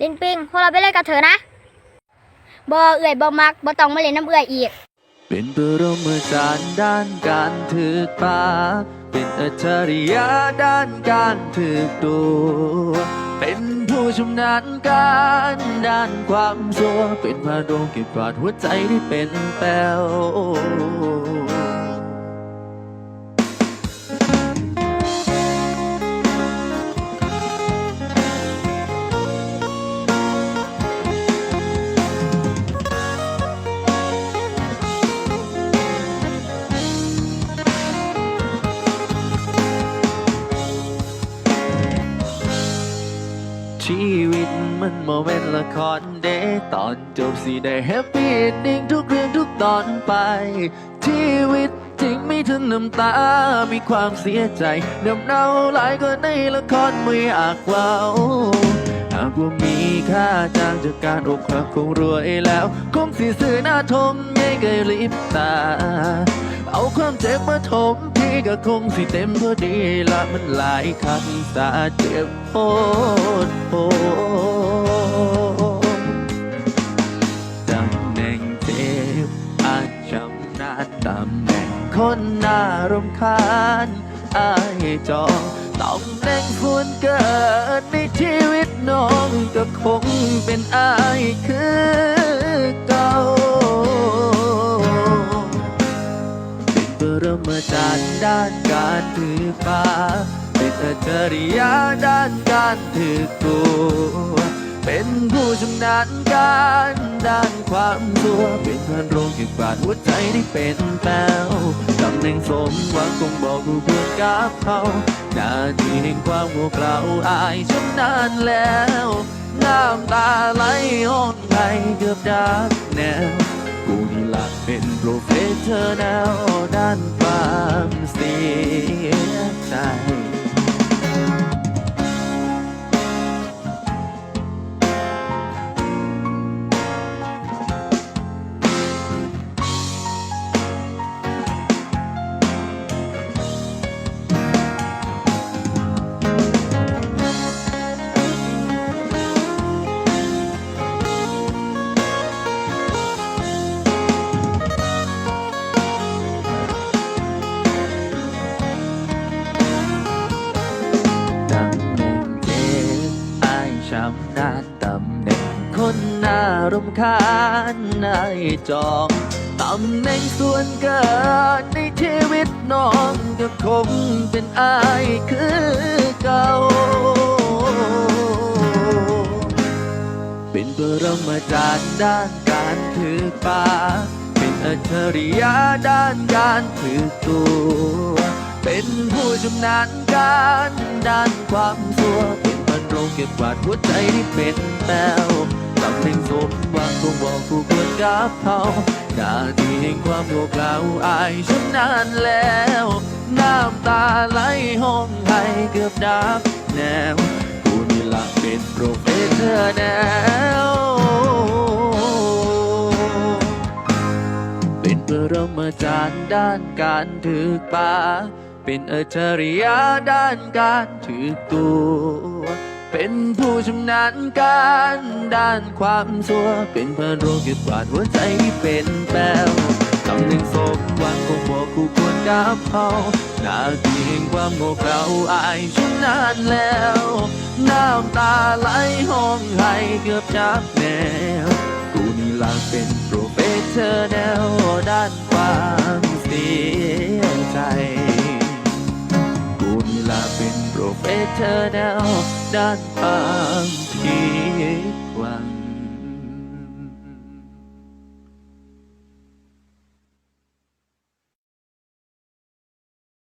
ล่นปิงพวกเราไปเล่นกับเธอนะบอเอื่อยบอมักบอตองมาเล่นน้ำเอื่อยอีก เป็นปรมาจารย์ด้านการถือปาเป็นอัจฉริยะด้านการถือตัวเป็นผู้ชำนาญการด้านความสัวเป็นพระดวงเก็บกวาดหัวใจที่เป็นแป้ว ชีวิตมันโมเมนต์ละครเดตอนจบสิได้แฮปปี้เอนดิ้งทุกเรื่องทุกตอนไป ชีวิตจริงไม่ถึงน้ำตา มีความเสียใจน้ำเนาหลายก็ในละครไม่อากเว้าหากว่ามีค่าจ้างจากการอกหักคงรวยแล้ว คงสิซื้อหน้าทมใหญ่เกยลิบตา เอาความเจ็บมาถมพี่ก็คงสิเต็มพอดีละมันหลายคำสาเจ็บโพดโพตำแหน่งเจ็บอาจชำนาตำแหน่งคนน่ารำคาญอายจองตำแหน่งควรเกิดในชีวิตน้องก็คงเป็นอายคือ ด้านการถือปลาเป็นอัจฉริยะด้านการถือตัวเป็นผู้ชำนาญการด้านความสัวเป็นพันโรงเก็บกวาดหัวใจที่เป็นแป้วตำแหน่งสมหวังคงบอกกูเพื่อนกับเขาหน้าที่แห่งความโง่เขลาอายชำนาญแล้ว น้ำตาไหลห้องไห้เกือบดับแนว คนน่ารำคาญนายจองตำแหน่งส่วนเกินในชีวิตน้องก็คงเป็นอายคือเก่า เป็นปรมาจารย์ด้านการถือปลาเป็นอัจฉริยะด้านการถือตัว เป็นผู้ชำนาญการด้านความสัวเป็นพันโรงเก็บกวาดหัวใจที่เป็นแป้ว ตำแหน่งสมหวังคงบอกคู่ควรกับเขาหน้าที่แห่งความโง่เขลาอายชำนาญแล้ว น้ำตาไหลห้องไห้เกือบดับแนวกูนี่ละเป็นโปรเฟสเซอร์แนวเป็นปรมาจารย์ด้านการถือปลาเป็นอัจฉริยะด้านการถือตัว เป็น ชำนาญการด้านความสัว เป็นพระโรงเก็บกวาดหัวใจที่เป็นแป้วตำหนึ่งสมหวังคงบอกคู่ควรกับเขาหน้าที่แห่งความโง่เขลาอายชำนาญแล้ว น้ำตาไหลห้องไห้เกือบจับแนว กูนี่ละเป็นโปรเฟสเซอร์แนวด้านความเสีย เป็นโปรเฟสเซอแนวด้านความผิด